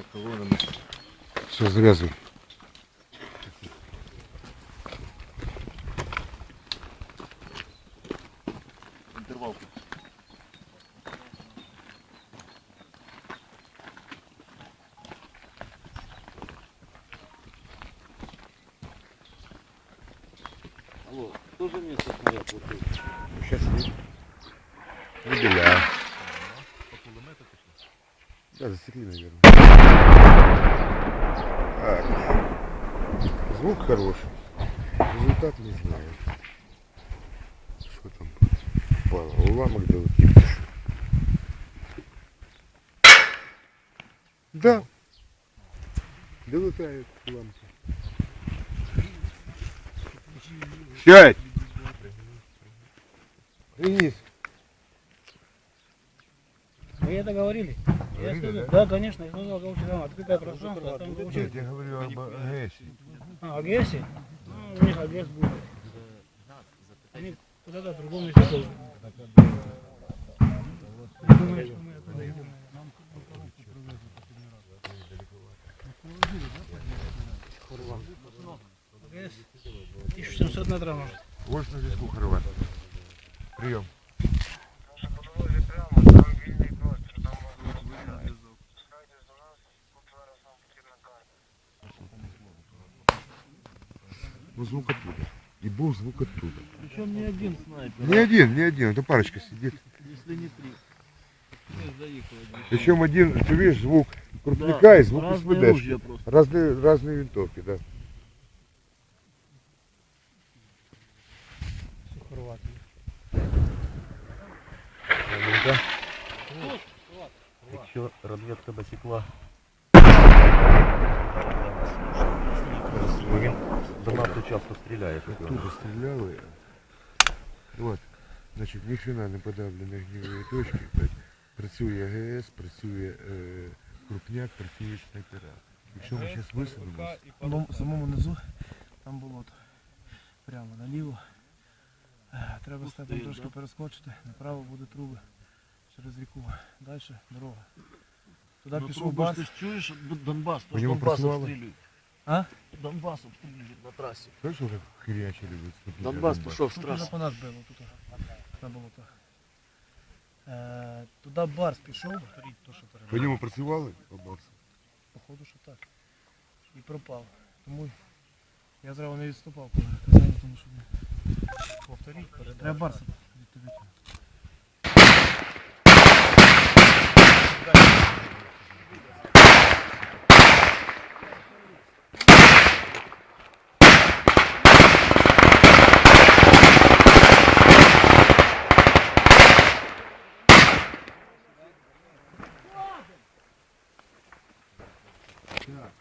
двома колонами. Все, завязывай. Интервал. Алло, кто же место снаряд платил? Сейчас видишь. Выделяю. Да, засекли, наверное. Звук хороший. Результат не знаю. Что там упало? Уламок долетит. Да. Долетают уламки. Сядь! Принес. Вы это говорили? Я Говорили, да? да, конечно, я сказал, кого там открытое пространство, а там Нет, получилось. я говорю об АГС. А, агрессия? Ну, у них агресс будет. Они куда-то в другом месте должны. Я думаю, что мы оттуда идем. АГС 1700 метров может. Вот на виску хорват. Прием. Ну звук оттуда. И был звук оттуда. Причем не один снайпер. Не один, не один, это парочка сидит. Если не три. Причем один, ты видишь, звук крупника и звук Разные просто. Разные, разные винтовки, да. Сухорват. Якщо розвідка досікла. Бо він до нас тут часто стріляє. Тут стріляли. От. Значить, ніфіна не подавлена гнівої точки. Працює ГС, працює е, крупняк, працює снайпера. Якщо ми зараз висадимося... Ну, в самому низу там болото. Прямо наліво. Е, треба степом трошки перескочити. Направо буде труби через ріку. Далі дорога. Туди ну, пішов бас. Ти чуєш Донбас, тож Донбас обстрілюють. А? Донбас обстрілюють на трасі. знаєш, що так хрячили ви? Донбас пішов з Тут уже траси. по нас було тут на болотах. Е, туди барс пішов, то, що По ньому працювали? По барсу? походу, що так. І пропав. Тому я зразу не відступав, коли казали, тому що повторіть, треба барса up.